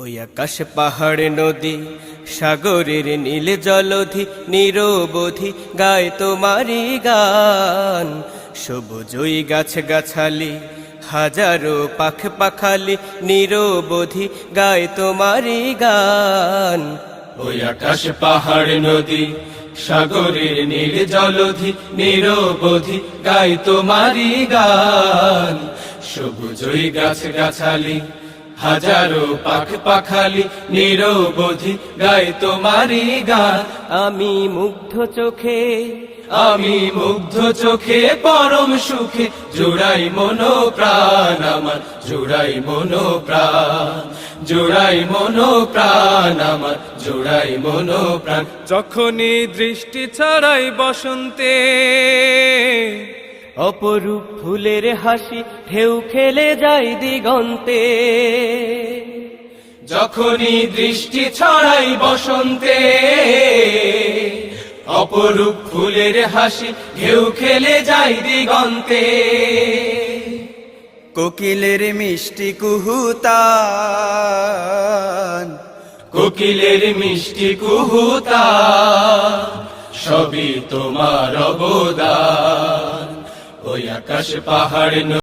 ওই আকাশ পাহাড় নদী, সাগরের নীল জলধি, নিরবধি গায় তোমারি গান। সবুজই গাছ গাছালি হাজারো পাখ পাখালি, নিরবধি গায় তোমারি গান। ওই আকাশ পাহাড় নদী, সাগরের নীল জলধি, নিরবধি গাই তোমারি গান। সবুজই গাছ গাছালি হাজারো পাখ পাখালি নিরবধি গাই তোমারি গান। আমি মুগ্ধ চোখে আমি মুগ্ধ চোখে পরম সুখে জোড়াই মনো প্রাণ আমার জোড়াই মনো প্রাণ জোড়াই মনো প্রাণ আমার জোড়াই মনো প্রাণ। যখনই দৃষ্টি ছাড়াই বসন্তে অপরূপ ফুলের হাসি ঢেউ খেলে যায় দিগন্তে। যখনই দৃষ্টি ছড়াই বসন্তে, অপরূপ ফুলের হাসি ঢেউ খেলে যাই দিগন্তে। কোকিলের মিষ্টি কুহুতান, কোকিলের মিষ্টি কুহুতা সবই তোমার অবদান। আকাশ পাহাড়